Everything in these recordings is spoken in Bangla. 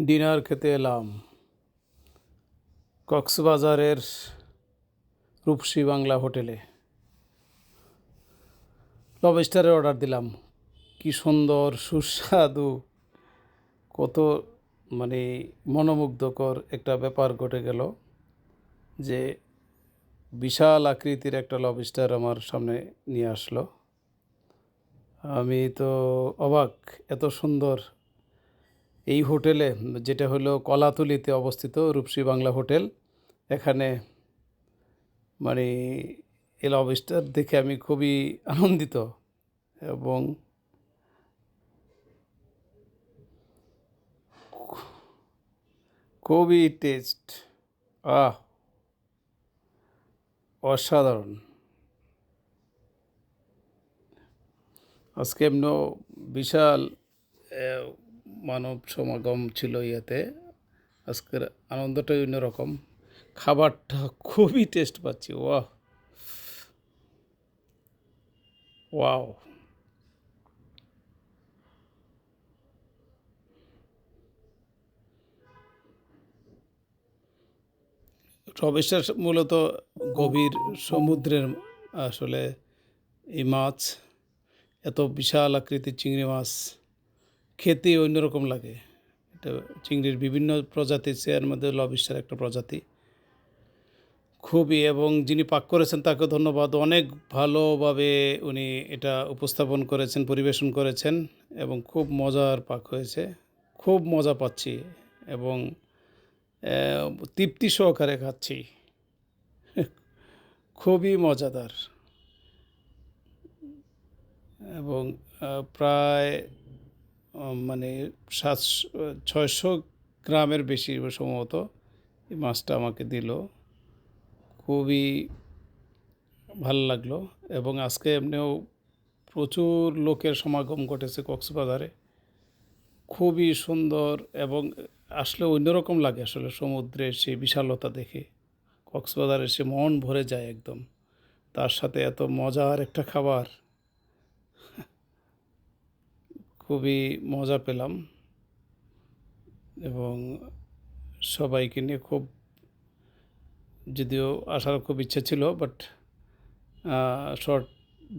ডিনার খেতে এলাম। কক্সবাজারের রূপসী বাংলা হোটেলে। লবস্টারের অর্ডার দিলাম। কি সুন্দর, সুস্বাদু, কত মানে মনোমুগ্ধকর একটা ব্যাপার ঘটে গেল যে বিশাল আকৃতির একটা লবস্টার আমার সামনে নিয়ে আসলো। আমি তো অবাক, এত সুন্দর এই হোটেলে, যেটা হলো কলাতুলিতে অবস্থিত রূপসী বাংলা হোটেল, এখানে মানে এই লবস্টার দেখে আমি খুবই আনন্দিত এবং খুবই টেস্ট আহ, অসাধারণ। আজকে এমন বিশাল মানব সমাগম ছিল ইয়েতে। আজকের আনন্দটাই অন্যরকম খাবারটা খুবই টেস্ট পাচ্ছি ওয়াহ ওয়াও। রবেশার মূলত গভীর সমুদ্রের আসলে এই মাছ। এত বিশাল আকৃতির চিংড়ি মাছ। খেতে অন্যরকম লাগে। এটা চিংড়ির বিভিন্ন প্রজাতি এর মধ্যে লবিস্টার একটা প্রজাতি। খুবই এবং যিনি পাক করেছেন তাকে ধন্যবাদ। অনেক ভালোভাবে উনি এটা উপস্থাপন করেছেন, পরিবেশন করেছেন এবং খুব মজার পাক হয়েছে। খুব মজা পাচ্ছি এবং তৃপ্তি সহকারে খাচ্ছি। খুবই মজাদার। এবং প্রায় মানে সাতশো ছয়শো গ্রামের বেশি সম্ভবত এই মাছটা আমাকে দিল। খুবই ভালো লাগল এবং আজকে এমনিও প্রচুর লোকের সমাগম ঘটেছে কক্সবাজারে। খুবই সুন্দর এবং আসলে অন্যরকম লাগে আসলে সমুদ্রের সেই বিশালতা দেখে। কক্সবাজারে সে মন ভরে যায় একদম। তার সাথে এত মজার একটা খাবার। খুবই মজা পেলাম এবং সবাইকে নিয়ে খুব, যদিও আসার খুব ইচ্ছে ছিল বাট শর্ট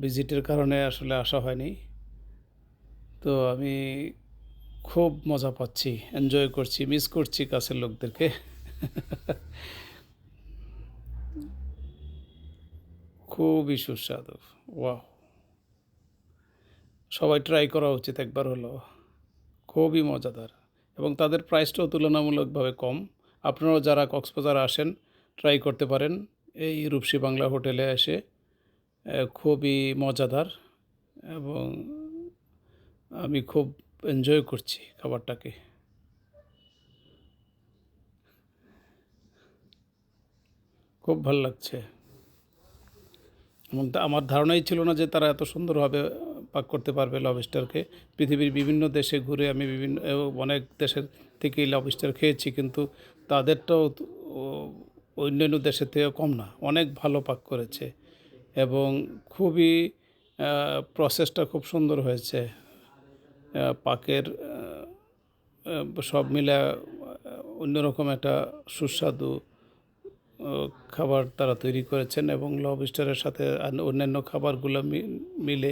ভিজিটের কারণে আসলে আসা হয়নি। তো আমি খুব মজা পাচ্ছি এনজয় করছি মিস করছি কাছের লোকদেরকে। খুবই সুস্বাদু ওয়াও সবাই ট্রাই করা উচিত একবার হলো খুবই মজাদার। এবং তাদের প্রাইসটাও তুলনামূলকভাবে কম। আপনারাও যারা কক্সবাজার আসেন ট্রাই করতে পারেন। এই রূপসী বাংলা হোটেলে এসে খুবই মজাদার এবং আমি খুব এনজয় করছি খাবারটাকে। খুব ভালো লাগছে। এবং আমার ধারণাই ছিল না যে তারা এত সুন্দরভাবে পাক করতে পারবে লবস্টারকে পৃথিবীর বিভিন্ন দেশে ঘুরে আমি বিভিন্ন অনেক দেশের থেকেই লবস্টার খেয়েছি, কিন্তু তাদেরটাও অন্যান্য দেশের থেকে কম না। অনেক ভালো পাক করেছে, এবং খুবই প্রসেসটা খুব সুন্দর হয়েছে। পাকের সব মিলে অন্যরকম একটা সুস্বাদু খাবার তারা তৈরি করেছেন, এবং লবস্টারের সাথে অন্যান্য খাবারগুলো মিলে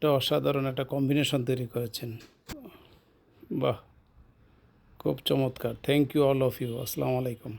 এটা অসাধারণ একটা কম্বিনেশন তৈরি করেছেন। বাহ! খুব চমৎকার। Thank you all of you আসসালামু আলাইকুম।